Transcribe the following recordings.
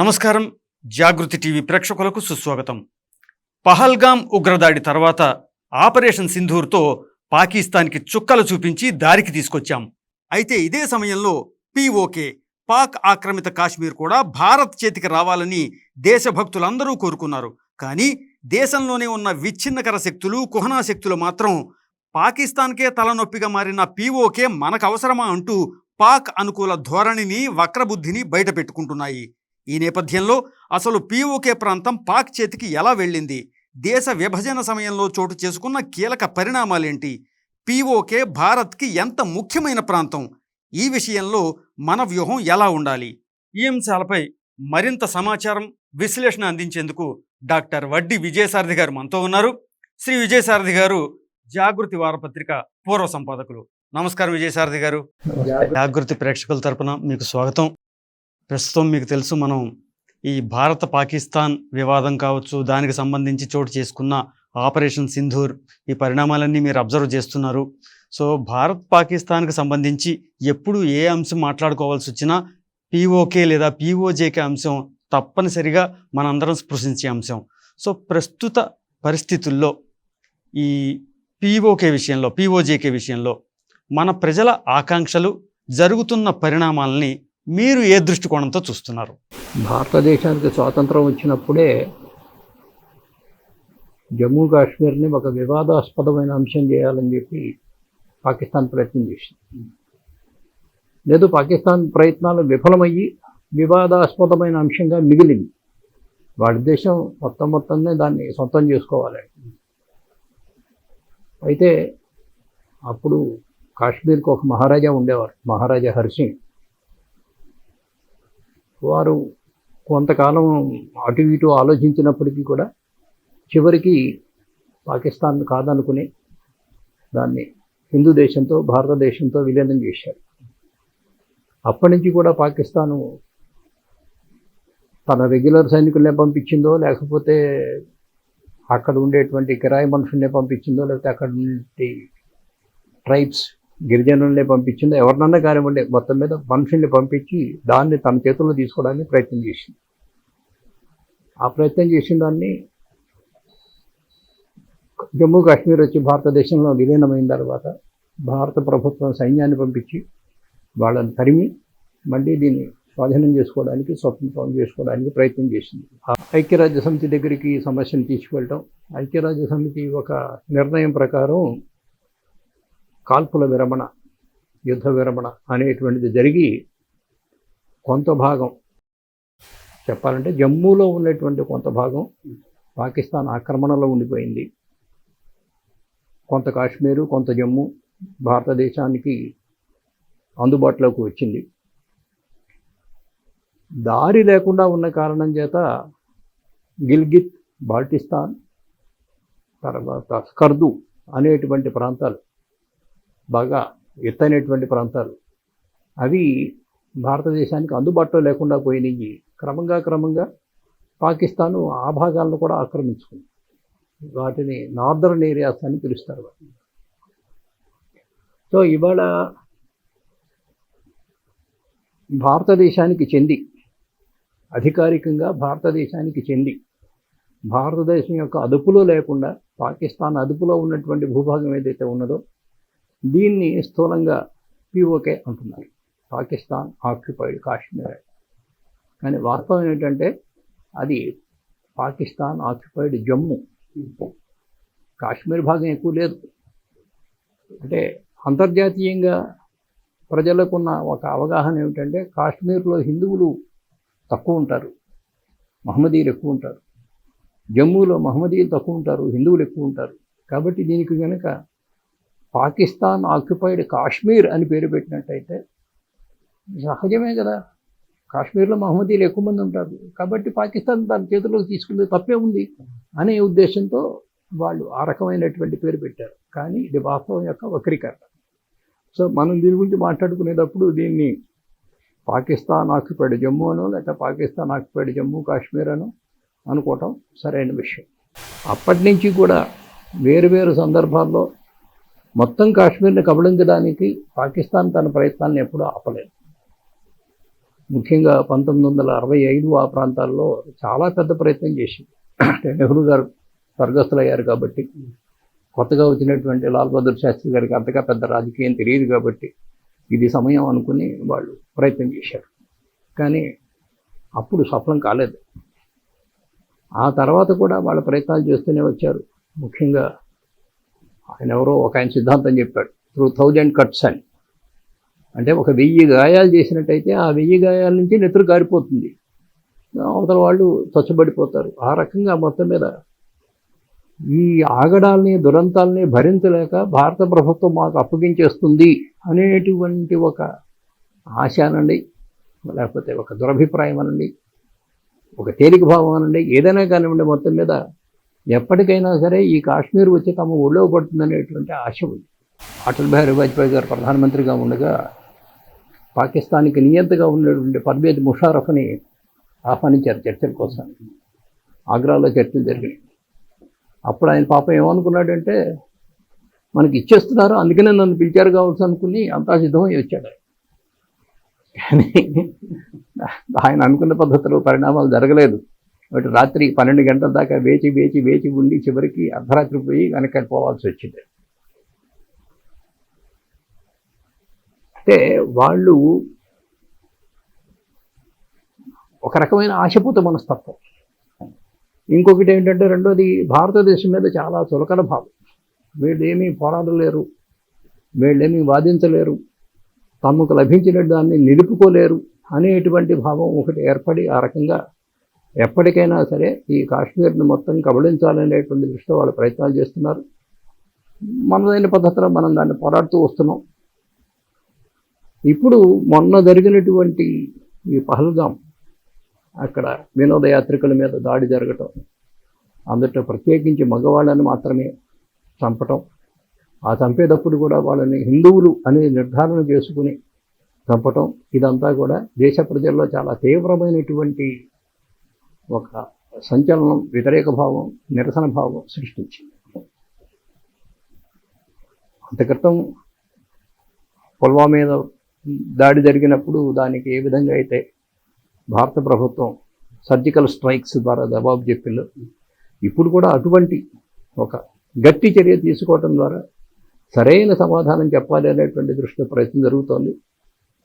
నమస్కారం. జాగృతి టీవీ ప్రేక్షకులకు సుస్వాగతం. పహల్గాం ఉగ్రదాడి తర్వాత ఆపరేషన్ సింధూర్తో పాకిస్తాన్కి చుక్కలు చూపించి దారికి తీసుకొచ్చాం. అయితే ఇదే సమయంలో పీఓకే పాక్ ఆక్రమిత కాశ్మీర్ కూడా భారత్ చేతికి రావాలని దేశభక్తులందరూ కోరుకున్నారు. కానీ దేశంలోనే ఉన్న విచ్ఛిన్నకర శక్తులు కుహనా శక్తులు మాత్రం పాకిస్తాన్కే తలనొప్పిగా మారిన పీఓకే మనకు అవసరమా అంటూ పాక్ అనుకూల ధోరణిని వక్రబుద్ధిని బయటపెట్టుకుంటున్నాయి. ఈ నేపథ్యంలో అసలు పీఓకే ప్రాంతం పాక్ చేతికి ఎలా వెళ్ళింది? దేశ విభజన సమయంలో చోటు చేసుకున్న కీలక పరిణామాలేంటి? పీఓకే భారత్కి ఎంత ముఖ్యమైన ప్రాంతం? ఈ విషయంలో మన వ్యూహం ఎలా ఉండాలి? ఈ అంశాలపై మరింత సమాచారం విశ్లేషణ అందించేందుకు డాక్టర్ వడ్డి విజయసారథి గారు మనతో ఉన్నారు. శ్రీ విజయసారథి గారు జాగృతి వారపత్రిక పూర్వ సంపాదకులు. నమస్కారం విజయసారథి గారు. జాగృతి ప్రేక్షకుల తరపున మీకు స్వాగతం. ప్రస్తుతం మీకు తెలుసు మనం ఈ భారత పాకిస్తాన్ వివాదం కావచ్చు దానికి సంబంధించి చోటు చేసుకున్న ఆపరేషన్ సింధూర్ ఈ పరిణామాలన్నీ మీరు అబ్జర్వ్ చేస్తున్నారు. సో భారత్ పాకిస్తాన్కి సంబంధించి ఎప్పుడు ఏ అంశం మాట్లాడుకోవాల్సి వచ్చినా పీఓకే లేదా పీఓజేకే అంశం తప్పనిసరిగా మనందరం స్పృశించే అంశం. సో ప్రస్తుత పరిస్థితుల్లో ఈ పీఓకే విషయంలో పీఓజేకే విషయంలో మన ప్రజల ఆకాంక్షలు జరుగుతున్న పరిణామాలని మీరు ఏ దృష్టికోణంతో చూస్తున్నారు? భారతదేశానికి స్వాతంత్రం వచ్చినప్పుడే జమ్మూ కాశ్మీర్ని ఒక వివాదాస్పదమైన అంశం చేయాలని చెప్పి పాకిస్తాన్ ప్రయత్నం చేసింది. లేదు పాకిస్తాన్ ప్రయత్నాలు విఫలమయ్యి వివాదాస్పదమైన అంశంగా మిగిలింది. వాడి దేశం మొత్తం మొత్తంనే దాన్ని సొంతం చేసుకోవాలి. అయితే అప్పుడు కాశ్మీర్కి ఒక మహారాజా ఉండేవారు మహారాజా హర్సింగ్. వారు కొంతకాలం అటు ఇటు ఆలోచించినప్పటికీ కూడా చివరికి పాకిస్తాన్ కాదనుకుని దాన్ని హిందూ దేశంతో భారతదేశంతో విలీనం చేశారు. అప్పటి నుంచి కూడా పాకిస్తాను తన రెగ్యులర్ సైనికులనే పంపించిందో లేకపోతే అక్కడ ఉండేటువంటి కిరాయి మనుషుల్నే పంపించిందో లేకపోతే అక్కడ ఉండే ట్రైబ్స్ గిరిజనుల్ని పంపించిందో ఎవరినన్నా కానివ్వండి మొత్తం మీద మనుషుల్ని పంపించి దాన్ని తన చేతుల్లో తీసుకోవడానికి ప్రయత్నం చేసింది. ఆ ప్రయత్నం చేసిన దాన్ని జమ్మూ కాశ్మీర్ వచ్చి భారతదేశంలో విలీనమైన తర్వాత భారత ప్రభుత్వం సైన్యాన్ని పంపించి వాళ్ళని తరిమి మళ్ళీ దీన్ని స్వాధీనం చేసుకోవడానికి స్వతంత్రం చేసుకోవడానికి ప్రయత్నం చేసింది. ఐక్యరాజ్య సమితి దగ్గరికి ఈ సమస్యను తీసుకువెళ్ళటం ఐక్యరాజ్య సమితి ఒక నిర్ణయం ప్రకారం కాల్పుల విరమణ యుద్ధ విరమణ అనేటువంటిది జరిగి కొంత భాగం చెప్పాలంటే జమ్మూలో ఉన్నటువంటి కొంత భాగం పాకిస్తాన్ ఆక్రమణలో ఉండిపోయింది. కొంత కాశ్మీరు కొంత జమ్మూ భారతదేశానికి అందుబాటులోకి వచ్చింది. దారి లేకుండా ఉన్న కారణం చేత గిల్గిత్ బాల్టిస్తాన్ తర్వాత స్కర్దు అనేటువంటి ప్రాంతాలు బాగా ఎత్తైనటువంటి ప్రాంతాలు. అవి భారతదేశానికి అందుబాటులో లేకుండా పోయినాయి క్రమంగా క్రమంగా పాకిస్తాను ఆ భాగాలను కూడా ఆక్రమించుకుంది. వాటిని నార్దర్న్ ఏరియాస్ అని పిలుస్తారు వాటిని. సో ఇవాళ భారతదేశానికి చెంది అధికారికంగా భారతదేశానికి చెంది భారతదేశం యొక్క అదుపులో లేకుండా పాకిస్తాన్ అదుపులో ఉన్నటువంటి భూభాగం ఏదైతే ఉన్నదో దీన్ని స్థూలంగా పిఓకే అంటున్నారు. పాకిస్తాన్ ఆక్యుపైడ్ కాశ్మీర్. కానీ వాస్తవం ఏంటంటే అది పాకిస్తాన్ ఆక్యుపైడ్ జమ్మూ. కాశ్మీర్ భాగం ఎక్కువ లేదు. అంటే అంతర్జాతీయంగా ప్రజలకున్న ఒక అవగాహన ఏమిటంటే కాశ్మీర్లో హిందువులు తక్కువ ఉంటారు. మహమ్మదీయులు ఎక్కువ ఉంటారు. జమ్మూలో మహమ్మదీయులు తక్కువ ఉంటారు. హిందువులు ఎక్కువ ఉంటారు. కాబట్టి దీనికి కనుక పాకిస్తాన్ ఆక్యుపైడ్ కాశ్మీర్ అని పేరు పెట్టినట్టయితే సహజమే కదా. కాశ్మీర్లో మహమ్మదీలు ఎక్కువ మంది ఉంటారు. కాబట్టి పాకిస్తాన్ దాని చేతిలోకి తీసుకుంది తప్పే ఉంది అనే ఉద్దేశంతో వాళ్ళు ఆ రకమైనటువంటి పేరు పెట్టారు. కానీ ఇది వాస్తవం యొక్క వక్రీకరణ. సో మనం దీని గురించి మాట్లాడుకునేటప్పుడు దీన్ని పాకిస్తాన్ ఆక్యుపైడ్ జమ్మూ అనో లేకపోతే పాకిస్తాన్ ఆక్యుపైడ్ జమ్మూ కాశ్మీర్ అనో అనుకోవటం సరైన విషయం. అప్పటి నుంచి కూడా వేరు వేరు సందర్భాల్లో మొత్తం కాశ్మీర్ని కబళించడానికి పాకిస్తాన్ తన ప్రయత్నాలను ఎప్పుడూ ఆపలేదు. ముఖ్యంగా పంతొమ్మిది వందల అరవై ఐదు ఆ ప్రాంతాల్లో చాలా పెద్ద ప్రయత్నం చేసింది. అంటే నెహ్రూ గారు స్వర్గస్థులయ్యారు కాబట్టి కొత్తగా వచ్చినటువంటి లాల్ బహదూర్ శాస్త్రి గారికి అంతగా పెద్ద రాజకీయం తెలియదు కాబట్టి ఇది సమయం అనుకుని వాళ్ళు ప్రయత్నం చేశారు. కానీ అప్పుడు సఫలం కాలేదు. ఆ తర్వాత కూడా వాళ్ళ ప్రయత్నాలు చేస్తూనే వచ్చారు. ముఖ్యంగా ఆయన ఎవరో ఒక ఆయన సిద్ధాంతం చెప్పాడు త్రూ థౌజండ్ కట్స్ అని. అంటే ఒక వెయ్యి గాయాలు చేసినట్టయితే ఆ వెయ్యి గాయాల నుంచి నెత్తురు కారిపోతుంది. అవతల వాళ్ళు తొచ్చబడిపోతారు ఆ రకంగా మొత్తం మీద ఈ ఆగడాల్ని దురంతాల్ని భరించలేక భారత ప్రభుత్వం మాకు అప్పగించేస్తుంది అనేటువంటి ఒక ఆశ అనండి. లేకపోతే ఒక దురభిప్రాయం అనండి. ఒక తేలిక భావం అనండి. ఏదైనా కానివ్వండి మొత్తం మీద ఎప్పటికైనా సరే ఈ కాశ్మీర్ వచ్చి తమ ఒళ్ళో పడుతుందనేటువంటి ఆశ ఉంది. అటల్ బిహారీ వాజ్పేయి గారు ప్రధానమంత్రిగా ఉండగా పాకిస్తాన్కి నియంతగా ఉన్నటువంటి పర్వేద్ ముషారఫ్ని ఆహ్వానించారు చర్చల కోసం. ఆగ్రాలో చర్చలు జరిగాయి. అప్పుడు ఆయన పాపం ఏమనుకున్నాడంటే మనకి ఇచ్చేస్తున్నారు అందుకనే నన్ను పిలిచారు కావచ్చు అనుకుని అంతా సిద్ధమై వచ్చాడు ఆయన. కానీ ఆయన అనుకున్న పద్ధతిలో పరిణామాలు జరగలేదు. కాబట్టి రాత్రి పన్నెండు గంటల దాకా వేచి వేచి వేచి ఉండి చివరికి అర్ధరాత్రి పోయి వెనక్కి పోవాల్సి వచ్చింది. అంటే వాళ్ళు ఒక రకమైన ఆశపూత మనస్తత్వం. ఇంకొకటి ఏంటంటే రెండోది భారతదేశం మీద చాలా చులకన భావం. వీళ్ళేమీ పోరాడలేరు వీళ్ళేమీ వాదించలేరు తమకు లభించిన దాన్ని నిలుపుకోలేరు అనేటువంటి భావం ఒకటి ఏర్పడి ఆ రకంగా ఎప్పటికైనా సరే ఈ కాశ్మీర్ని మొత్తం కబళించాలనేటువంటి దృష్టిలో వాళ్ళు ప్రయత్నాలు చేస్తున్నారు. మనదైన పద్ధతిలో మనం దాన్ని పోరాడుతూ వస్తున్నాం. ఇప్పుడు మొన్న జరిగినటువంటి ఈ పహల్గాం అక్కడ వినోదయాత్రికుల మీద దాడి జరగటం అందులో ప్రత్యేకించి మగవాళ్ళని మాత్రమే చంపటం ఆ చంపేటప్పుడు కూడా వాళ్ళని హిందువులు అనే నిర్ధారణ చేసుకుని చంపటం ఇదంతా కూడా దేశ ప్రజల్లో చాలా తీవ్రమైనటువంటి ఒక సంచలనం వ్యతిరేక భావం నిరసన భావం సృష్టించింది. అంత క్రితం పుల్వా మీద దాడి జరిగినప్పుడు దానికి ఏ విధంగా అయితే భారత ప్రభుత్వం సర్జికల్ స్ట్రైక్స్ ద్వారా జవాబు చెప్పిందో ఇప్పుడు కూడా అటువంటి ఒక గట్టి చర్య తీసుకోవటం ద్వారా సరైన సమాధానం చెప్పాలి అనేటువంటి దృష్టిలో ప్రయత్నం జరుగుతోంది.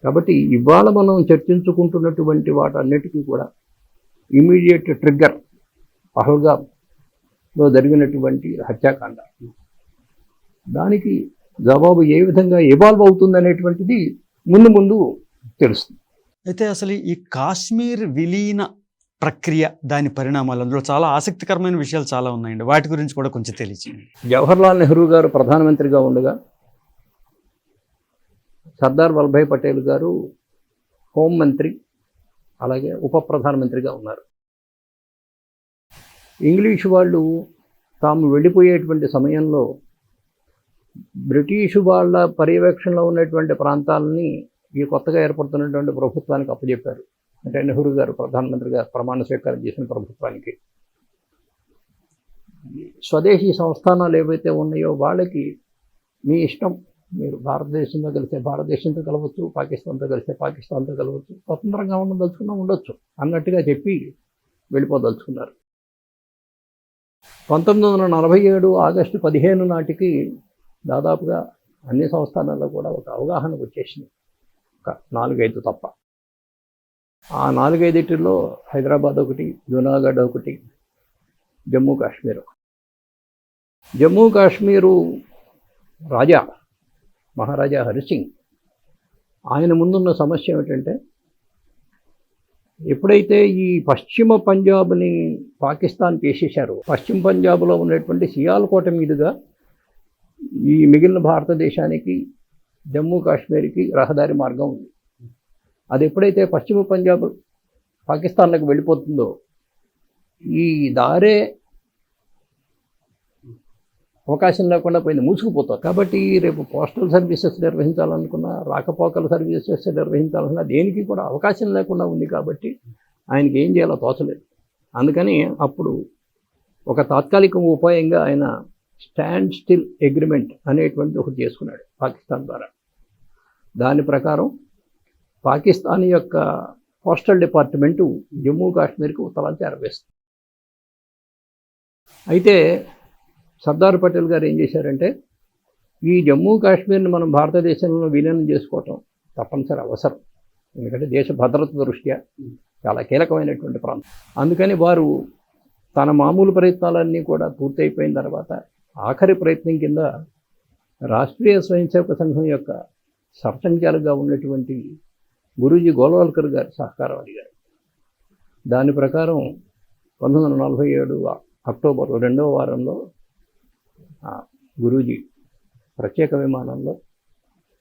కాబట్టి ఇవాళ మనం చర్చించుకుంటున్నటువంటి వాటన్నిటికీ కూడా ఇమీడియట్ ట్రిగ్గర్ పహల్గాలో జరిగినటువంటి హత్యాకాండ. దానికి జవాబు ఏ విధంగా ఎవాల్వ్ అవుతుంది అనేటువంటిది ముందు ముందు తెలుస్తుంది. అయితే అసలు ఈ కాశ్మీర్ విలీన ప్రక్రియ దాని పరిణామాలు అందులో చాలా ఆసక్తికరమైన విషయాలు చాలా ఉన్నాయండి. వాటి గురించి కూడా కొంచెం తెలియచేయండి. జవహర్లాల్ నెహ్రూ గారు ప్రధానమంత్రిగా ఉండగా సర్దార్ వల్లభాయ్ పటేల్ గారు హోంమంత్రి అలాగే ఉప ప్రధానమంత్రిగా ఉన్నారు. ఇంగ్లీష్ వాళ్ళు తాము వెళ్ళిపోయేటువంటి సమయంలో బ్రిటిష్ వాళ్ళ పర్యవేక్షణలో ఉన్నటువంటి ప్రాంతాలని ఈ కొత్తగా ఏర్పడుతున్నటువంటి ప్రభుత్వానికి అప్పచెప్పారు అంటే నెహ్రూ గారు ప్రధానమంత్రిగా ప్రమాణ స్వీకారం చేసిన ప్రభుత్వానికి. స్వదేశీ సంస్థానాలు ఏవైతే ఉన్నాయో వాళ్ళకి మీ ఇష్టం మీరు భారతదేశంతో కలిస్తే భారతదేశంతో కలవచ్చు పాకిస్తాన్తో కలిస్తే పాకిస్తాన్తో కలవచ్చు స్వతంత్రంగా ఉండదలుచుకున్నా ఉండొచ్చు అన్నట్టుగా చెప్పి వెళ్ళిపోదలుచుకున్నారు. పంతొమ్మిది వందల నలభై ఏడు ఆగస్టు పదిహేను నాటికి దాదాపుగా అన్ని సంస్థానాల్లో కూడా ఒక అవగాహన వచ్చేసింది. ఒక నాలుగైదు తప్ప. ఆ నాలుగైదిటిలో హైదరాబాద్ ఒకటి జూనాగఢ్ ఒకటి జమ్మూ కాశ్మీర్ జమ్మూ కాశ్మీరు రాజా మహారాజా హరిసింగ్. ఆయన ముందున్న సమస్య ఏమిటంటే ఎప్పుడైతే ఈ పశ్చిమ పంజాబ్ని పాకిస్తాన్ చేసేశారో పశ్చిమ పంజాబ్లో ఉన్నటువంటి సియాల్కోట మీదుగా ఈ మిగిలిన భారతదేశానికి జమ్మూ కాశ్మీర్కి రహదారి మార్గం ఉంది. అది ఎప్పుడైతే పశ్చిమ పంజాబ్ పాకిస్తాన్లకు వెళ్ళిపోతుందో ఈ దారే అవకాశం లేకుండా పోయింది మూసుకుపోతారు కాబట్టి రేపు పోస్టల్ సర్వీసెస్ నిర్వహించాలనుకున్నా రాకపోకల సర్వీసెస్ నిర్వహించాలన్నా దేనికి కూడా అవకాశం లేకుండా ఉంది కాబట్టి ఆయనకి ఏం చేయాలో తోచలేదు. అందుకని అప్పుడు ఒక తాత్కాలిక ఉపాయంగా ఆయన స్టాండ్ స్టిల్ అగ్రిమెంట్ అనేటువంటి ఒకటి చేసుకున్నాడు పాకిస్తాన్ ద్వారా. దాని ప్రకారం పాకిస్తాన్ యొక్క పోస్టల్ డిపార్ట్మెంటు జమ్మూ కాశ్మీర్కి ఉత్తరాలు చేరవేస్తుంది. అయితే సర్దార్ పటేల్ గారు ఏం చేశారంటే ఈ జమ్మూ కాశ్మీర్ని మనం భారతదేశంలో విలీనం చేసుకోవటం తప్పనిసరి అవసరం. ఎందుకంటే దేశ భద్రత దృష్ట్యా చాలా కీలకమైనటువంటి ప్రాంతం. అందుకని వారు తన మామూలు ప్రయత్నాలన్నీ కూడా పూర్తయిపోయిన తర్వాత ఆఖరి ప్రయత్నం కింద రాష్ట్రీయ స్వయం సేవక సంఘం యొక్క సర్సంఖ్యాలుగా ఉన్నటువంటి గురూజీ గోల్వాల్కర్ గారి సహకారం అడిగారు. దాని ప్రకారం పంతొమ్మిది వందల నలభై ఏడు అక్టోబర్ రెండవ వారంలో గురూజీ ప్రత్యేక విమానంలో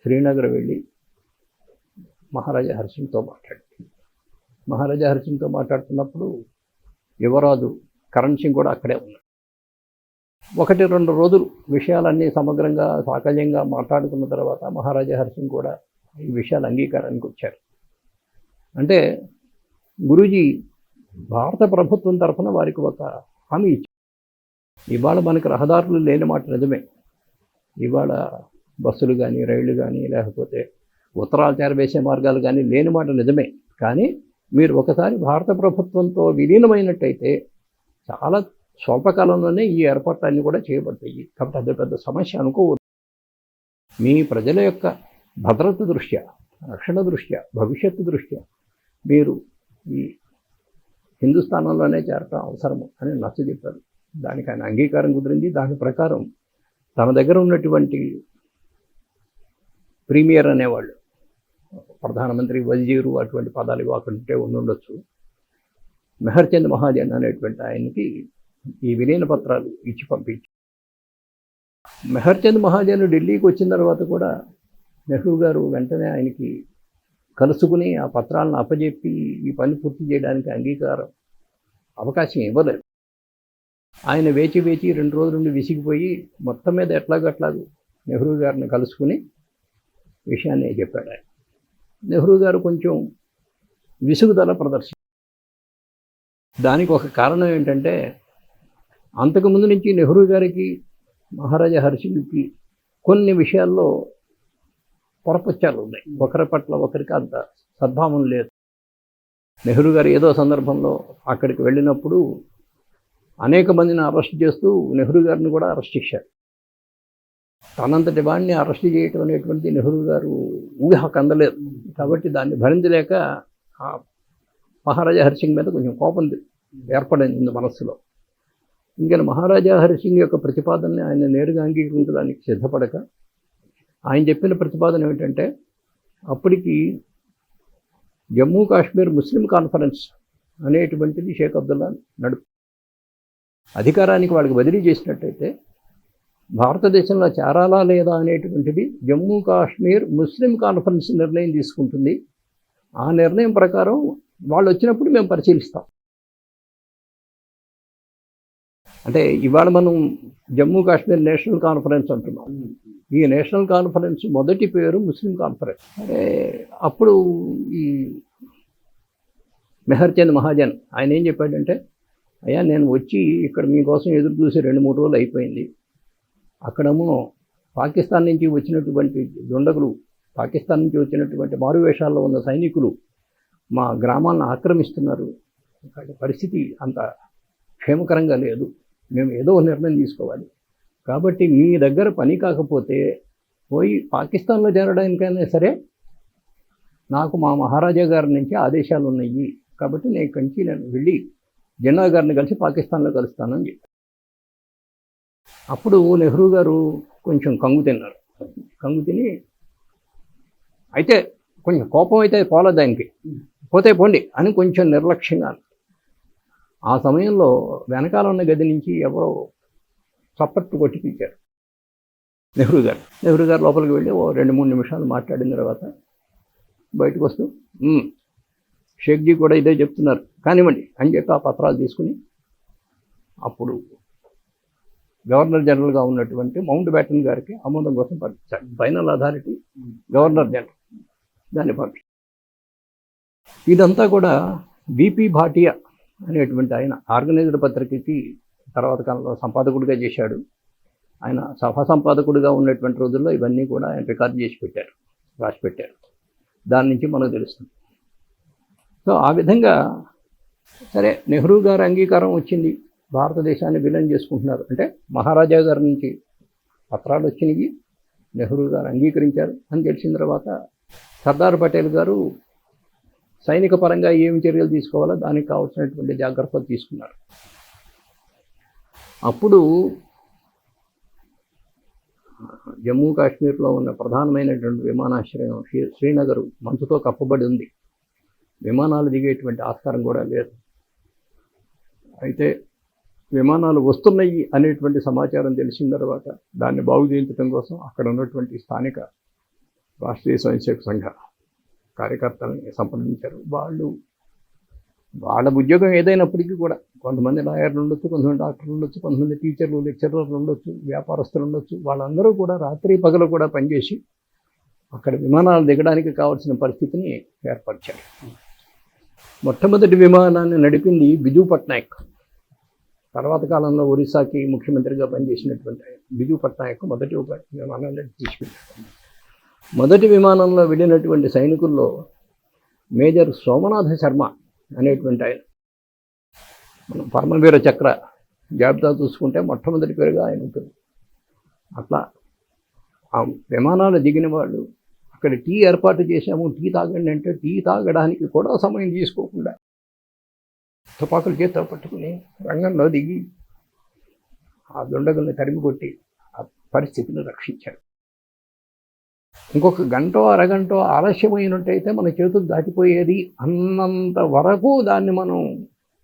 శ్రీనగర్ వెళ్ళి మహారాజా హర్సింగ్తో మాట్లాడి మహారాజా హర్సింగ్తో మాట్లాడుతున్నప్పుడు యువరాజు కరణ్ సింగ్ కూడా అక్కడే ఉన్నాడు ఒకటి రెండు రోజులు విషయాలన్నీ సమగ్రంగా సాకల్యంగా మాట్లాడుకున్న తర్వాత మహారాజా హర్సింగ్ కూడా ఈ విషయాలు అంగీకారానికి వచ్చారు. అంటే గురూజీ భారత ప్రభుత్వం తరఫున వారికి ఒక హామీ ఇచ్చారు. ఇవాళ మనకి రహదారులు లేని మాట నిజమే. ఇవాళ బస్సులు కానీ రైళ్ళు కానీ లేకపోతే ఉత్తరాలు చేరవేసే మార్గాలు కానీ లేని మాట నిజమే. కానీ మీరు ఒకసారి భారత ప్రభుత్వంతో విలీనమైనట్టయితే చాలా స్వల్పకాలంలోనే ఈ ఏర్పాట్లన్నీ కూడా చేయబడతాయి. కాబట్టి అది పెద్ద సమస్య అనుకోవద్దు. మీ ప్రజల యొక్క భద్రత దృష్ట్యా రక్షణ దృష్ట్యా భవిష్యత్తు దృష్ట్యా మీరు ఈ హిందుస్థానంలోనే చేరటం అవసరము అని నచ్చ చెప్పారు దానికి ఆయన అంగీకారం కుదిరింది. దాని ప్రకారం తన దగ్గర ఉన్నటువంటి ప్రీమియర్ అనేవాళ్ళు ప్రధానమంత్రి వజీరు అటువంటి పదాలు అక్కడుంటే ఉండుండొచ్చు. మెహర్చంద్ మహాజన్ అనేటువంటి ఆయనకి ఈ విలీన పత్రాలు ఇచ్చి పంపించి మెహర్చంద్ మహాజన్ ఢిల్లీకి వచ్చిన తర్వాత కూడా నెహ్రూ గారు వెంటనే ఆయనకి కలుసుకుని ఆ పత్రాలను అప్పజెప్పి ఈ పని పూర్తి చేయడానికి అంగీకారం అవకాశం ఇవ్వలేదు. ఆయన వేచి వేచి రెండు రోజుల నుండి విసిగిపోయి మొత్తం మీద ఎట్లాగట్లాగు నెహ్రూ గారిని కలుసుకుని విషయాన్ని చెప్పాడు ఆయన. నెహ్రూ గారు కొంచెం విసుగుదల ప్రదర్శన దానికి ఒక కారణం ఏంటంటే అంతకుముందు నుంచి నెహ్రూ గారికి మహారాజా హర్షిల్కి కొన్ని విషయాల్లో పొరపచ్చాలు ఉన్నాయి. ఒకరి పట్ల ఒకరికి అంత సద్భావం లేదు. నెహ్రూ గారు ఏదో సందర్భంలో అక్కడికి వెళ్ళినప్పుడు అనేక మందిని అరెస్ట్ చేస్తూ నెహ్రూ గారిని కూడా అరెస్ట్ చేశారు. తనంతటి వాడిని అరెస్ట్ చేయటం అనేటువంటిది నెహ్రూ గారు ఊహకు అందలేదు కాబట్టి దాన్ని భరించలేక ఆ మహారాజా హరిసింగ్ మీద కొంచెం కోపం ఏర్పడింది మనస్సులో. ఇంకా మహారాజా హరిసింగ్ యొక్క ప్రతిపాదనని ఆయన నేరుగా అంగీకరించడానికి సిద్ధపడక ఆయన చెప్పిన ప్రతిపాదన ఏమిటంటే అప్పటికి జమ్మూ కాశ్మీర్ ముస్లిం కాన్ఫరెన్స్ అనేటువంటిది షేక్ అబ్దుల్లా నడుపు అధికారానికి వాళ్ళకి బదిలీ చేసినట్టయితే భారతదేశంలో చేరాలా లేదా అనేటువంటిది జమ్మూ కాశ్మీర్ ముస్లిం కాన్ఫరెన్స్ నిర్ణయం తీసుకుంటుంది. ఆ నిర్ణయం ప్రకారం వాళ్ళు వచ్చినప్పుడు మేము పరిశీలిస్తాం. అంటే ఇవాళ మనం జమ్మూ కాశ్మీర్ నేషనల్ కాన్ఫరెన్స్ అంటున్నాం. ఈ నేషనల్ కాన్ఫరెన్స్ మొదటి పేరు ముస్లిం కాన్ఫరెన్స్. అంటే అప్పుడు ఈ మెహర్చంద్ మహాజన్ ఆయన ఏం చెప్పాడంటే అయ్యా నేను వచ్చి ఇక్కడ మీకోసం ఎదురు చూసి రెండు మూడు రోజులు అయిపోయింది. అక్కడేమో పాకిస్తాన్ నుంచి వచ్చినటువంటి దుండగులు పాకిస్తాన్ నుంచి వచ్చినటువంటి మారువేషాల్లో ఉన్న సైనికులు మా గ్రామాలను ఆక్రమిస్తున్నారు. పరిస్థితి అంత క్షేమకరంగా లేదు. మేము ఏదో నిర్ణయం తీసుకోవాలి. కాబట్టి మీ దగ్గర పని కాకపోతే పోయి పాకిస్తాన్లో చేరడానికైనా సరే నాకు మా మహారాజా గారి నుంచి ఆదేశాలు ఉన్నాయి. కాబట్టి నేను కంచి నేను వెళ్ళి జిన్నా గారిని కలిసి పాకిస్తాన్లో కలుస్తానని చెప్పారు అప్పుడు నెహ్రూ గారు కొంచెం కంగు తిన్నారు. కంగు తిని అయితే కొంచెం కోపం అయితే పోలేదు దానికి పోతే పోండి అని కొంచెం నిర్లక్ష్యంగా ఆ సమయంలో వెనకాల ఉన్న గది నుంచి ఎవరో చప్పట్టు కొట్టి పిలిచారు నెహ్రూ గారు. నెహ్రూ గారు లోపలికి వెళ్ళి ఓ రెండు మూడు నిమిషాలు మాట్లాడిన తర్వాత బయటకు వస్తూ షేక్జీ కూడా ఇదే చెప్తున్నారు. కానివ్వండి అని చెప్పి ఆ పత్రాలు తీసుకుని అప్పుడు గవర్నర్ జనరల్గా ఉన్నటువంటి మౌంట్ బ్యాటన్ గారికి ఆమోదం కోసం పంపించాడు ఫైనల్ అథారిటీ గవర్నర్ జనరల్ దాన్ని పంపించారు. ఇదంతా కూడా బీపీ భాటియా అనేటువంటి ఆయన ఆర్గనైజ్డ్ పత్రికకి తర్వాత కాలంలో సంపాదకుడిగా చేశాడు. ఆయన సభా సంపాదకుడిగా ఉన్నటువంటి రోజుల్లో ఇవన్నీ కూడా ఆయన రికార్డ్ చేసి పెట్టారు రాసి పెట్టారు. దాని నుంచి మనకు తెలుస్తుంది. సో ఆ విధంగా సరే నెహ్రూ గారి అంగీకారం వచ్చింది. భారతదేశాన్ని విలన్ చేసుకుంటున్నారు. అంటే మహారాజా గారి నుంచి పత్రాలు వచ్చినాయి. నెహ్రూ గారు అంగీకరించారు. అని తెలిసిన తర్వాత సర్దార్ పటేల్ గారు సైనిక పరంగా ఏమి చర్యలు తీసుకోవాలో దానికి కావాల్సినటువంటి జాగ్రత్తలు తీసుకున్నారు. అప్పుడు జమ్మూ కాశ్మీర్లో ఉన్న ప్రధానమైనటువంటి విమానాశ్రయం శ్రీనగర్ మంచుతో కప్పబడి ఉంది. విమానాలు దిగేటువంటి ఆస్కారం కూడా లేదు. అయితే విమానాలు వస్తున్నాయి అనేటువంటి సమాచారం తెలిసిన తర్వాత దాన్ని బాగు చేయించడం కోసం అక్కడ ఉన్నటువంటి స్థానిక రాష్ట్రీయ స్వయంసేవక సంఘ కార్యకర్తలని సంప్రదించారు. వాళ్ళు వాళ్ళ ఉద్యోగం ఏదైనప్పటికీ కూడా కొంతమంది లాయర్లు ఉండొచ్చు కొంతమంది డాక్టర్లు ఉండొచ్చు కొంతమంది టీచర్లు లెక్చరర్లు ఉండొచ్చు వ్యాపారస్తులు ఉండొచ్చు. వాళ్ళందరూ కూడా రాత్రి పగలు కూడా పనిచేసి అక్కడ విమానాలు దిగడానికి కావాల్సిన పరిస్థితిని ఏర్పరిచారు. మొట్టమొదటి విమానాన్ని నడిపింది బిజు పట్నాయక్. తర్వాత కాలంలో ఒరిస్సాకి ముఖ్యమంత్రిగా పనిచేసినటువంటి బిజు పట్నాయక్ మొదటి విమానాన్ని తీసుకెళ్ళాడు మొదటి విమానంలో వెళ్ళినటువంటి సైనికుల్లో మేజర్ సోమనాథ శర్మ అనేటువంటి ఆయన. మనం పరమవీర చక్ర జాబితా చూసుకుంటే మొట్టమొదటి పేరుగా ఆయన ఉంటుంది. అట్లా ఆ విమానాలు దిగిన వాళ్ళు అక్కడ టీ ఏర్పాటు చేశాము టీ తాగండి అంటే టీ తాగడానికి కూడా సమయం తీసుకోకుండా తుపాకులు చేతితో పట్టుకుని రంగంలో దిగి ఆ దుండగుల్ని తరిమి కొట్టి ఆ పరిస్థితిని రక్షించారు ఇంకొక గంట అరగంట ఆలస్యమైనట్టయితే మన చేతులు దాటిపోయేది అన్నంత వరకు దాన్ని మనం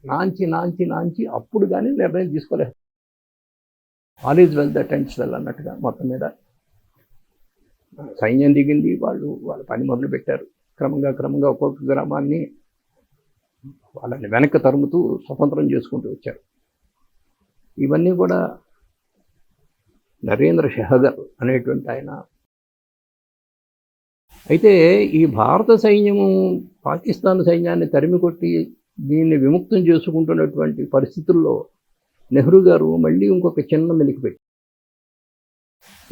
నాంచి నాంచి నాంచి అప్పుడు కానీ నిర్ణయం తీసుకోలేదు all is well the tense well అన్నట్టుగా మొత్తం మీద సైన్యం దిగింది వాళ్ళు వాళ్ళ పని మొదలు పెట్టారు. క్రమంగా క్రమంగా ఒక్కొక్క గ్రామాన్ని వాళ్ళని వెనక్కి తరుముతూ స్వతంత్రం చేసుకుంటూ వచ్చారు. ఇవన్నీ కూడా నరేంద్ర షెహగర్ అనేటువంటి ఆయన. అయితే ఈ భారత సైన్యము పాకిస్తాన్ సైన్యాన్ని తరిమి కొట్టి దీన్ని విముక్తం చేసుకుంటున్నటువంటి పరిస్థితుల్లో నెహ్రూ గారు మళ్ళీ ఇంకొక చిన్న మెలికి పెట్టి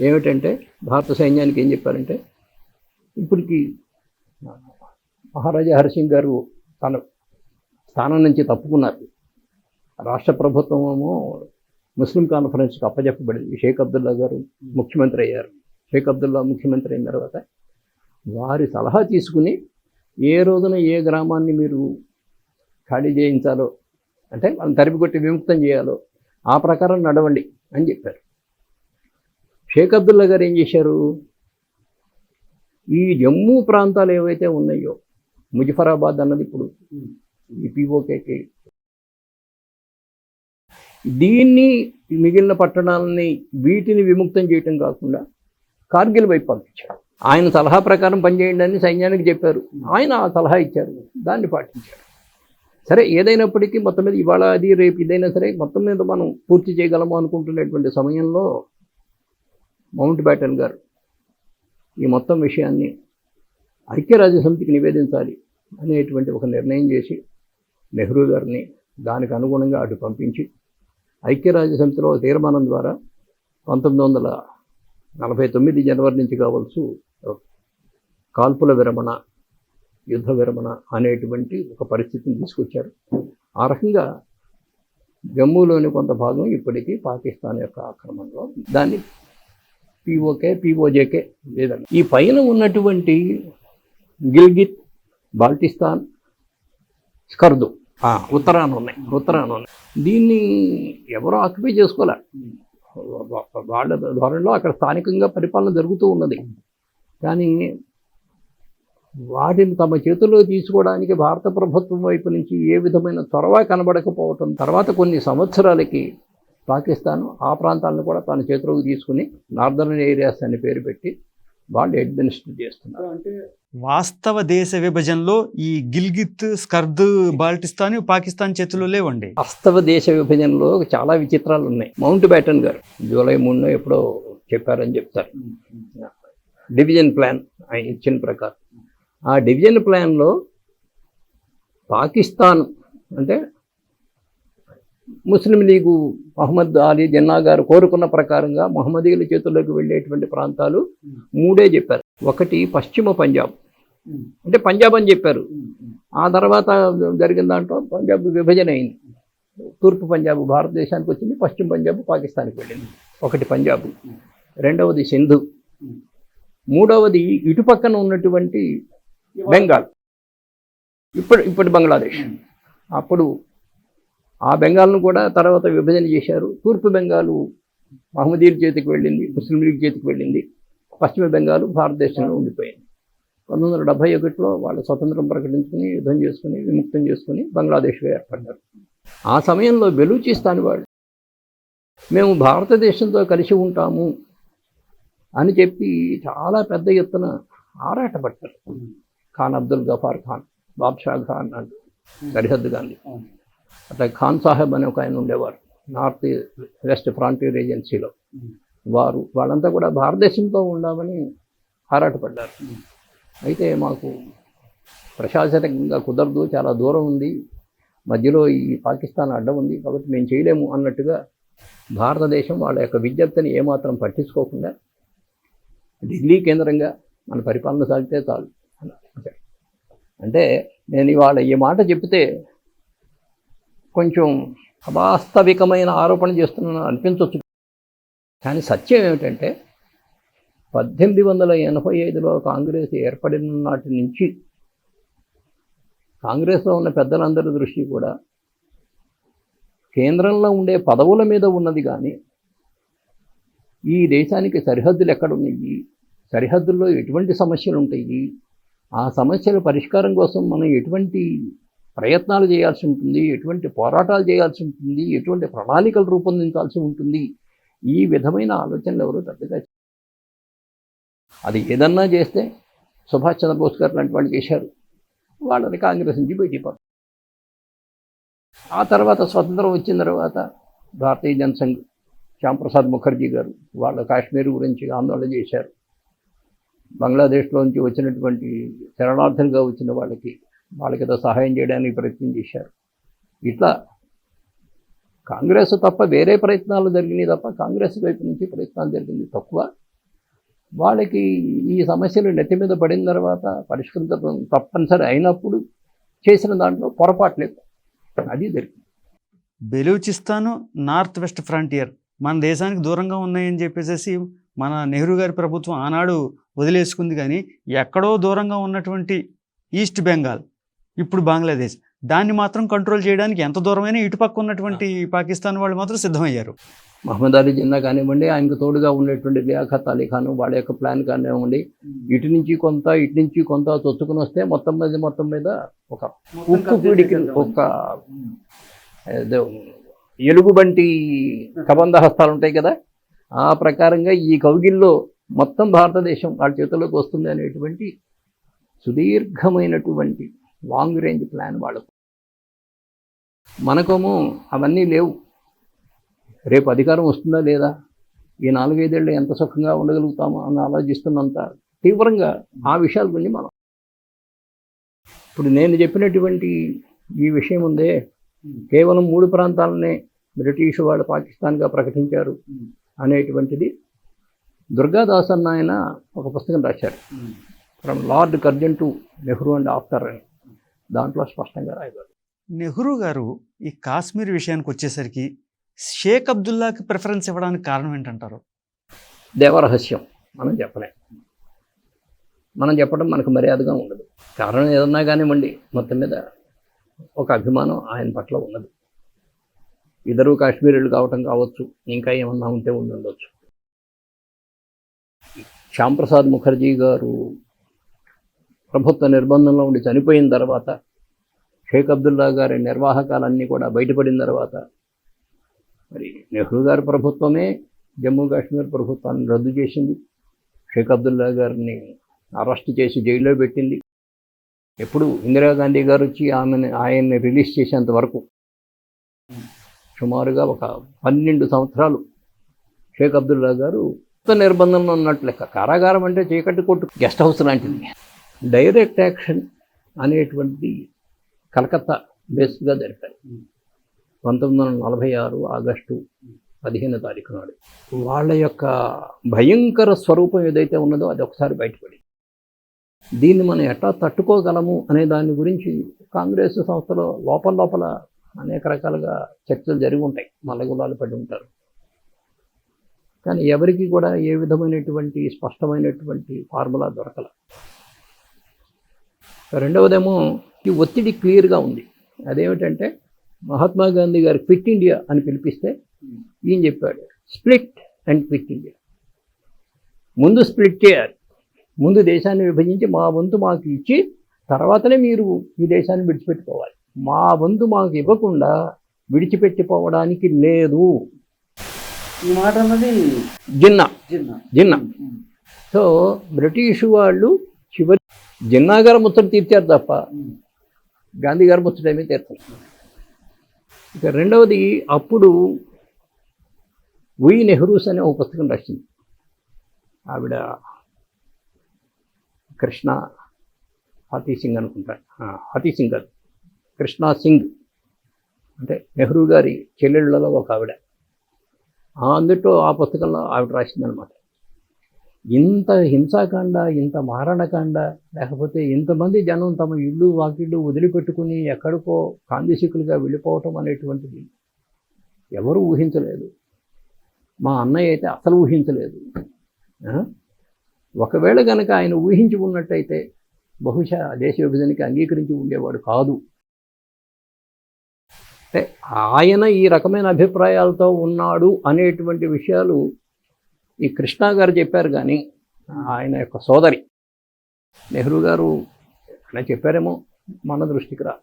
ఏమిటంటే భారత సైన్యానికి ఏం చెప్పారంటే ఇప్పటికి మహారాజా హరిసింగ్ గారు తన స్థానం నుంచి తప్పుకున్నారు. రాష్ట్ర ప్రభుత్వము ముస్లిం కాన్ఫరెన్స్కి అప్పచెప్పబడింది షేక్ అబ్దుల్లా గారు ముఖ్యమంత్రి అయ్యారు. షేక్ అబ్దుల్లా ముఖ్యమంత్రి అయిన తర్వాత వారి సలహా తీసుకుని ఏ రోజున ఏ గ్రామాన్ని మీరు ఖాళీ చేయించాలో అంటే వాళ్ళని తరిపి కొట్టి విముక్తం చేయాలో ఆ ప్రకారం నడవండి అని చెప్పారు. షేక్ అబ్దుల్లా గారు ఏం చేశారు? ఈ జమ్మూ ప్రాంతాలు ఏవైతే ఉన్నాయో ముజఫరాబాద్ అన్నది ఇప్పుడు ఈ పిఓకేకి. దీన్ని మిగిలిన పట్టణాలని వీటిని విముక్తం చేయటం కాకుండా కార్గిల్ వైపు పంపించారు. ఆయన సలహా ప్రకారం పనిచేయండి అని సైన్యానికి చెప్పారు. ఆయన ఆ సలహా ఇచ్చారు. దాన్ని పాటించారు. సరే ఏదైనప్పటికీ మొత్తం మీద ఇవాళ అది రేపు ఇదైనా సరే మొత్తం మీద మనం పూర్తి చేయగలము అనుకుంటున్నటువంటి సమయంలో మౌంట్ బ్యాటన్ గారు ఈ మొత్తం విషయాన్ని ఐక్యరాజ్య సమితికి నివేదించాలి అనేటువంటి ఒక నిర్ణయం చేసి నెహ్రూ గారిని దానికి అనుగుణంగా అటు పంపించి ఐక్యరాజ్య సమితిలో తీర్మానం ద్వారా పంతొమ్మిది వందల నలభై తొమ్మిది జనవరి నుంచి కావాల్సి కాల్పుల విరమణ యుద్ధ విరమణ అనేటువంటి ఒక పరిస్థితిని తీసుకొచ్చారు. ఆ రకంగా జమ్మూలోని కొంత భాగం ఇప్పటికీ పాకిస్తాన్ యొక్క ఆక్రమణలో దాన్ని పిఓకే పిఓజేకే లేదండి ఈ పైన ఉన్నటువంటి గిల్గిత్ బాల్టిస్తాన్ స్కర్దు ఉత్తరాన ఉన్నాయి ఉత్తరాన ఉన్నాయి. దీన్ని ఎవరో ఆక్యుపై చేసుకోలే. వాళ్ళ ధోరణిలో అక్కడ స్థానికంగా పరిపాలన జరుగుతూ ఉన్నది. కానీ వాటిని తమ చేతుల్లో తీసుకోవడానికి భారత ప్రభుత్వం వైపు నుంచి ఏ విధమైన చొరవ కనబడకపోవటం తర్వాత కొన్ని సంవత్సరాలకి పాకిస్తాన్ ఆ ప్రాంతాలను కూడా తన చేతిలోకి తీసుకుని నార్దర్న్ ఏరియాస్ అని పేరు పెట్టి వాళ్ళు అడ్మినిస్టర్ చేస్తున్నారు. అంటే వాస్తవ దేశ విభజనలో ఈ గిల్గిత్ స్కర్ద్ బాల్టిస్తాన్ పాకిస్తాన్ చేతిలో లేవండి. వాస్తవ దేశ విభజనలో చాలా విచిత్రాలు ఉన్నాయి. మౌంట్ బ్యాటన్ గారు జూలై మూడులో ఎప్పుడో చెప్పారని చెప్తారు. డివిజన్ ప్లాన్ ఆయన ఇచ్చిన ప్రకారం. ఆ డివిజన్ ప్లాన్లో పాకిస్తాన్ అంటే ముస్లిం లీగు మహమ్మద్ అలీ జిన్నా గారు కోరుకున్న ప్రకారంగా మహమ్మదీయుల చేతుల్లోకి వెళ్ళేటువంటి ప్రాంతాలు మూడే చెప్పారు. ఒకటి పశ్చిమ పంజాబ్. అంటే పంజాబ్ అని చెప్పారు. ఆ తర్వాత జరిగిన దాంట్లో పంజాబ్ విభజన అయింది. తూర్పు పంజాబ్ భారతదేశానికి వచ్చింది పశ్చిమ పంజాబ్ పాకిస్తాన్కి వెళ్ళింది. ఒకటి పంజాబ్. రెండవది సింధు. మూడవది ఇటుపక్కన ఉన్నటువంటి బెంగాల్. ఇప్పుడు ఇప్పుడు బంగ్లాదేశ్. అప్పుడు ఆ బెంగాల్ను కూడా తర్వాత విభజన చేశారు. తూర్పు బెంగాలు మహమ్మదీల చేతికి వెళ్ళింది ముస్లిం లీగ్ చేతికి వెళ్ళింది. పశ్చిమ బెంగాల్ భారతదేశంలో ఉండిపోయింది. పంతొమ్మిది వందల డెబ్బై ఒకటిలో వాళ్ళు స్వతంత్రం ప్రకటించుకుని యుద్ధం చేసుకుని విముక్తం చేసుకుని బంగ్లాదేశ్గా ఏర్పడ్డారు. ఆ సమయంలో బెలూచిస్తాన్ వాళ్ళు మేము భారతదేశంతో కలిసి ఉంటాము అని చెప్పి చాలా పెద్ద ఎత్తున ఆరాటపడ్డారు. ఖాన్ అబ్దుల్ గఫార్ ఖాన్ బాద్షా ఖాన్ అంటూ సరిహద్దు గాంధీ. అట్లా ఖాన్ సాహెబ్ అనే ఒక ఆయన ఉండేవారు. నార్త్ వెస్ట్ ఫ్రాంటీర్ ఏజెన్సీలో. వారు వాళ్ళంతా కూడా భారతదేశంతో ఉండామని ఆరాటపడ్డారు. అయితే మాకు ప్రశాసనికంగా కుదరదు చాలా దూరం ఉంది. మధ్యలో ఈ పాకిస్తాన్ అడ్డం ఉంది కాబట్టి మేము చేయలేము అన్నట్టుగా భారతదేశం వాళ్ళ యొక్క విజ్ఞప్తిని ఏమాత్రం పట్టించుకోకుండా ఢిల్లీ కేంద్రంగా మన పరిపాలన సాగితే చాలు. అంటే నేను ఇవాళ ఈ మాట చెప్తే కొంచెం అవాస్తవికమైన ఆరోపణ చేస్తున్నాను అనిపించవచ్చు కానీ సత్యం ఏమిటంటే పద్దెనిమిది వందల ఎనభై ఐదులో కాంగ్రెస్ ఏర్పడిన నాటి నుంచి కాంగ్రెస్లో ఉన్న పెద్దలందరి దృష్టి కూడా కేంద్రంలో ఉండే పదవుల మీద ఉన్నది కానీ ఈ దేశానికి సరిహద్దులు ఎక్కడున్నాయి? సరిహద్దుల్లో ఎటువంటి సమస్యలు ఉంటాయి ఆ సమస్యల పరిష్కారం కోసం మనం ఎటువంటి ప్రయత్నాలు చేయాల్సి ఉంటుంది ఎటువంటి పోరాటాలు చేయాల్సి ఉంటుంది ఎటువంటి ప్రణాళికలు రూపొందించాల్సి ఉంటుంది ఈ విధమైన ఆలోచనలు ఎవరు పెద్దగా అది ఏదన్నా చేస్తే సుభాష్ చంద్రబోస్ గారు లాంటి వాళ్ళు చేశారు వాళ్ళని కాంగ్రెస్ నుంచి బయటికి పంపారు. ఆ తర్వాత స్వతంత్రం వచ్చిన తర్వాత భారతీయ జనసంఘ్ శ్యాంప్రసాద్ ముఖర్జీ గారు వాళ్ళ కాశ్మీర్ గురించి ఆందోళన చేశారు బంగ్లాదేశ్లోంచి వచ్చినటువంటి శరణార్థులుగా వచ్చిన వాళ్ళకి వాళ్ళకి ఏదో సహాయం చేయడానికి ప్రయత్నం చేశారు. ఇట్లా కాంగ్రెస్ తప్ప వేరే ప్రయత్నాలు జరిగినాయి తప్ప కాంగ్రెస్ వైపు నుంచి ప్రయత్నాలు జరిగింది తక్కువ. వాళ్ళకి ఈ సమస్యలు నెత్తి మీద పడిన తర్వాత పరిష్కరించడం తప్పనిసరి అయినప్పుడు చేసిన దాంట్లో పొరపాటు లేదు అది జరిగింది. Balochistan north west frontier. మన దేశానికి దూరంగా ఉన్నాయని చెప్పేసి మన నెహ్రూ గారి ప్రభుత్వం ఆనాడు వదిలేసుకుంది కానీ ఎక్కడో దూరంగా ఉన్నటువంటి ఈస్ట్ బెంగాల్. ఇప్పుడు బంగ్లాదేశ్. దాన్ని మాత్రం కంట్రోల్ చేయడానికి ఎంత దూరమైనా ఇటుపక్క ఉన్నటువంటి పాకిస్తాన్ వాళ్ళు మాత్రం సిద్ధమయ్యారు. మహమ్మద్ అలీ జిన్నా కానివ్వండి ఆయనకు తోడుగా ఉండేటువంటి లియాఖత్ అలీ ఖాన్ వాళ్ళ యొక్క ప్లాన్ కానివ్వండి ఇటు నుంచి కొంత ఇటు నుంచి కొంత చొచ్చుకుని వస్తే మొత్తం మీద మొత్తం మీద ఒక ఉక్కు పీడికి ఒక ఎలుగుబంటి కబంధ హస్తాలు ఉంటాయి కదా ఆ ప్రకారంగా ఈ కౌగిల్లో మొత్తం భారతదేశం వాళ్ళ చేతుల్లోకి వస్తుంది అనేటువంటి సుదీర్ఘమైనటువంటి లాంగ్ రేంజ్ ప్లాన్ వాళ్ళకు. మనకేమో అవన్నీ లేవు. రేపు అధికారం వస్తుందా లేదా? ఈ నాలుగైదేళ్ళు ఎంత సుఖంగా ఉండగలుగుతామో అని ఆలోచిస్తున్నంత తీవ్రంగా ఆ విషయాల గురించి మనం. ఇప్పుడు నేను చెప్పినటువంటి ఈ విషయం ఉందే కేవలం మూడు ప్రాంతాలనే బ్రిటిష్ వాళ్ళు పాకిస్తాన్గా ప్రకటించారు అనేటువంటిది దుర్గాదాస్ అన్న ఆయన ఒక పుస్తకం రాశారు. From lord Curzon to Nehru and after అని. దాంట్లో స్పష్టంగా రాయబడింది. నెహ్రూ గారు ఈ కాశ్మీర్ విషయానికి వచ్చేసరికి షేక్ అబ్దుల్లాకి ప్రిఫరెన్స్ ఇవ్వడానికి కారణం ఏంటంటారు? దేవరహస్యం. మనం చెప్పలేం. మనం చెప్పడం మనకు మర్యాదగా ఉండదు. కారణం ఏదన్నా కానివ్వండి మొత్తం మీద ఒక అభిమానం ఆయన పట్ల ఉన్నది. ఇద్దరు కాశ్మీరులు కావటం కావచ్చు ఇంకా ఏమన్నా ఉంటే ఉండి ఉండొచ్చు. శ్యాంప్రసాద్ ముఖర్జీ గారు ప్రభుత్వ నిర్బంధంలో ఉండి చనిపోయిన తర్వాత షేక్ అబ్దుల్లా గారి నిర్వాహకాలన్నీ కూడా బయటపడిన తర్వాత మరి నెహ్రూ గారి ప్రభుత్వమే జమ్మూ కాశ్మీర్ ప్రభుత్వాన్ని రద్దు చేసింది. షేక్ అబ్దుల్లా గారిని అరెస్ట్ చేసి జైల్లో పెట్టింది. ఎప్పుడు ఇందిరాగాంధీ గారు వచ్చి ఆమెను ఆయన్ని రిలీజ్ చేసేంత వరకు సుమారుగా ఒక పన్నెండు సంవత్సరాలు షేక్ అబ్దుల్లా గారు కొత్త నిర్బంధంలో ఉన్నట్లు లెక్క. కారాగారం అంటే చీకటి కొట్టు గెస్ట్ హౌస్ లాంటిది. డైరెక్ట్ యాక్షన్ అనేటువంటి కలకత్తా బేస్గా జరిపారు. పంతొమ్మిది వందల నలభై ఆరు ఆగస్టు పదిహేను తారీఖు నాడు. వాళ్ళ యొక్క భయంకర స్వరూపం ఏదైతే ఉన్నదో అది ఒకసారి బయటపడింది. దీన్ని మనం ఎట్లా తట్టుకోగలము అనే దాని గురించి కాంగ్రెస్ సంస్థలో లోపల లోపల అనేక రకాలుగా చర్చలు జరిగి ఉంటాయి. మల్లగులాలు పడి ఉంటారు. కానీ ఎవరికి కూడా ఏ విధమైనటువంటి స్పష్టమైనటువంటి ఫార్ములా దొరకల. రెండవదేమో ఈ ఒత్తిడి క్లియర్గా ఉంది. అదేమిటంటే మహాత్మా గాంధీ గారు క్విట్ ఇండియా అని పిలిపిస్తే ఈయన చెప్పాడు స్ప్లిట్ అండ్ క్విట్ ఇండియా. ముందు స్ప్లిట్ చేయాలి. ముందు దేశాన్ని విభజించి మా వంతు మాకు ఇచ్చి తర్వాతనే మీరు ఈ దేశాన్ని విడిచిపెట్టుకోవాలి. మా వంతు మాకు ఇవ్వకుండా విడిచిపెట్టిపోవడానికి లేదు. ఈ మాట అన్నది జిన్నా. జిన్నా. జిన్నా. సో బ్రిటిష్ వాళ్ళు చివరి జిన్నా గారు ముచ్చట తీర్చారు తప్ప గాంధీ గారు ముచ్చటేమీ తీర్చారు. ఇక రెండవది అప్పుడు వి నెహ్రూస్ అనే ఒక పుస్తకం రాసింది. ఆవిడ కృష్ణ హాతీ సింగ్ అనుకుంటా హతీ హాతీ సింగ్ కాదు కృష్ణా సింగ్. అంటే నెహ్రూ గారి చెల్లెళ్ళలో ఒక ఆవిడ. ఆ అందుట్లో ఆ పుస్తకంలో ఆవిడ రాసిందనమాట ఇంత హింసాకాండ ఇంత మారణకాండ లేకపోతే ఇంతమంది జనం తమ ఇళ్ళు వాకిళ్ళు వదిలిపెట్టుకుని ఎక్కడికో కాందిశికులుగా వెళ్ళిపోవటం అనేటువంటిది ఎవరు ఊహించలేదు. మా అన్నయ్య అయితే అసలు ఊహించలేదు. ఒకవేళ కనుక ఆయన ఊహించి ఉన్నట్టయితే బహుశా దేశ విభజనకి అంగీకరించి ఉండేవాడు కాదు. అంటే ఆయన ఈ రకమైన అభిప్రాయాలతో ఉన్నాడు అనేటువంటి విషయాలు ఈ కృష్ణా గారు చెప్పారు కానీ ఆయన యొక్క సోదరి నెహ్రూ గారు అలా చెప్పారేమో మన దృష్టికి రా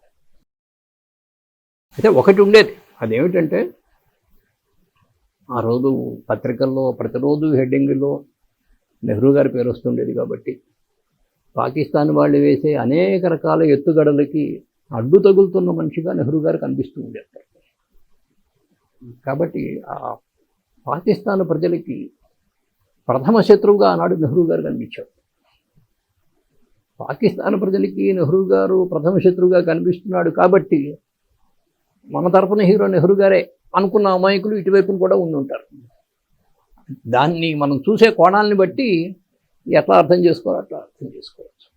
అయితే ఒకటి ఉండేది. అదేమిటంటే ఆ రోజు పత్రికల్లో ప్రతిరోజు హెడ్డింగ్లో నెహ్రూ గారి పేరు వస్తుండేది కాబట్టి పాకిస్తాన్ వాళ్ళు వేసే అనేక రకాల ఎత్తుగడలకి అడ్డు తగులుతున్న మనిషిగా నెహ్రూ గారు కనిపిస్తూ ఉండేది. కాబట్టి ఆ పాకిస్తాన్ ప్రజలకి ప్రథమ శత్రువుగా ఆనాడు నెహ్రూ గారు కనిపించాడు పాకిస్తాన్ ప్రజలకి నెహ్రూ గారు ప్రథమ శత్రువుగా కనిపిస్తున్నాడు కాబట్టి మన తరపున హీరో నెహ్రూ గారే అనుకున్న అమాయకులు ఇటువైపున కూడా ఉండి ఉంటారు. దాన్ని మనం చూసే కోణాలని బట్టి ఎట్లా అర్థం చేసుకోవాలో అట్లా అర్థం చేసుకోవచ్చు.